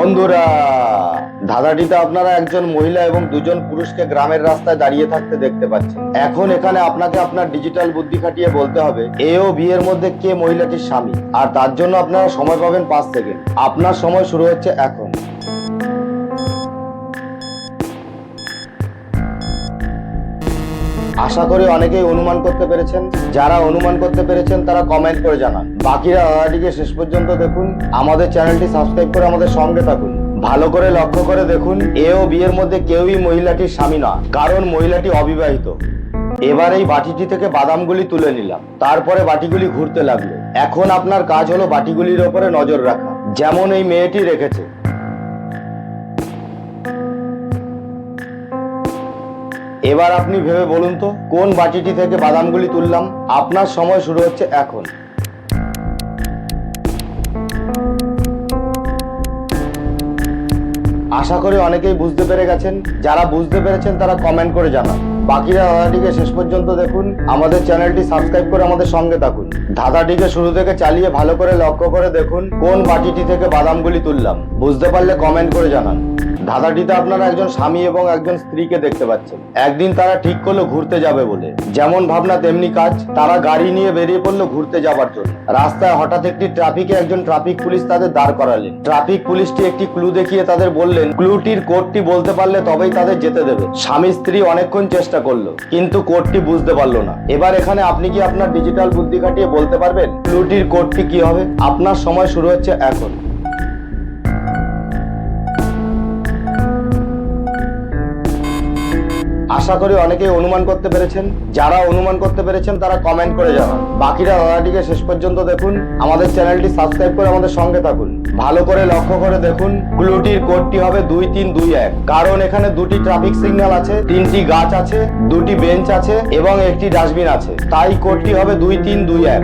বন্ধুরা, ধাঁধাটিতে আপনারা একজন মহিলা এবং দুজন পুরুষকে গ্রামের রাস্তায় দাঁড়িয়ে থাকতে দেখতে পাচ্ছেন। এখন এখানে আপনাকে আপনার ডিজিটাল বুদ্ধি খাটিয়ে বলতে হবে, এ ও বি এর মধ্যে কে মহিলাটির স্বামী? আর তার জন্য আপনারা সময় পাবেন পাঁচ সেকেন্ড। আপনার সময় শুরু হচ্ছে এখন। আশা করি অনেকেই অনুমান করতে পেরেছেন। যারা অনুমান করতে পেরেছেন, তারা কমেন্ট করে জানান। বাকিরা দাদাটিকে শেষ পর্যন্ত দেখুন। আমাদের চ্যানেলটি সাবস্ক্রাইব করে আমাদের সঙ্গে থাকুন। ভালো করে লক্ষ্য করে দেখুন, এ ও বিয়ের মধ্যে কেউই মহিলাটির স্বামী না, কারণ মহিলাটি অবিবাহিত। এবার এই বাটিটি থেকে বাদামগুলি তুলে নিলাম। তারপরে বাটিগুলি ঘুরতে লাগল। এখন আপনার কাজ হলো বাটিগুলির ওপরে নজর রাখা। যেমন এই মেয়েটি রেখেছে। এবার আপনি ভেবে বলুন তো, কোন বাটিটি থেকে বাদামগুলি তুললাম? আপনার সময় শুরু হচ্ছে এখন। আশা করি অনেকেই বুঝতে পেরে গেছেন। যারা বুঝতে পেরেছেন, তারা কমেন্ট করে জানান। বাকিরা দাদাটিকে শেষ পর্যন্ত দেখুন। আমাদের চ্যানেলটি সাবস্ক্রাইব করে আমাদের সঙ্গে থাকুন। ধাঁধাটিকে শুরু থেকে চালিয়ে ভালো করে লক্ষ্য করে দেখুন, কোন বাটিটি থেকে বাদামগুলি তুললাম। বুঝতে পারলে কমেন্ট করে জানান। ধাঁধাটিতে আপনারা একজন স্বামী এবং একজন স্ত্রীকে দেখতে পাচ্ছেন। একদিন তারা ঠিক করল ঘুরতে যাবে বলে। যেমন ভাবনা, তেমনি কাজ। তারা গাড়ি নিয়ে বেরিয়ে পড়ল ঘুরতে যাবার জন্য। রাস্তায় হঠাৎ একটি ট্রাফিকে একজন ট্রাফিক পুলিশ তাদের দাঁড় করালেন। ট্রাফিক পুলিশটি একটি ক্লু দেখিয়ে তাদের বললেন, ক্লুটির কোডটি বলতে পারলে তবেই তাদের যেতে দেবে। স্বামী, স্ত্রী অনেকক্ষণ চেষ্টা করল, কিন্তু কোডটি বুঝতে পারল না। এবার এখানে আপনি কি আপনার ডিজিটাল বুদ্ধি খাটিয়ে বলতে পারবেন, ক্লুটির কোডটি কি হবে? আপনার সময় শুরু হচ্ছে এখন। আশা করি অনেকেই অনুমান করতে পেরেছেন। যারা অনুমান করতে পেরেছেন, তারা কমেন্ট করে জানান। বাকিরা দাদাটিকে শেষ পর্যন্ত দেখুন। আমাদের চ্যানেলটি সাবস্ক্রাইব করে আমাদের সঙ্গে থাকুন। ভালো করে লক্ষ্য করে দেখুন, ক্লুটির কোডটি হবে দুই তিন দুই এক। কারণ এখানে দুটি ট্রাফিক সিগন্যাল আছে, তিনটি গাছ আছে, দুটি বেঞ্চ আছে এবং একটি ডাস্টবিন আছে। তাই কোডটি হবে দুই তিন দুই এক।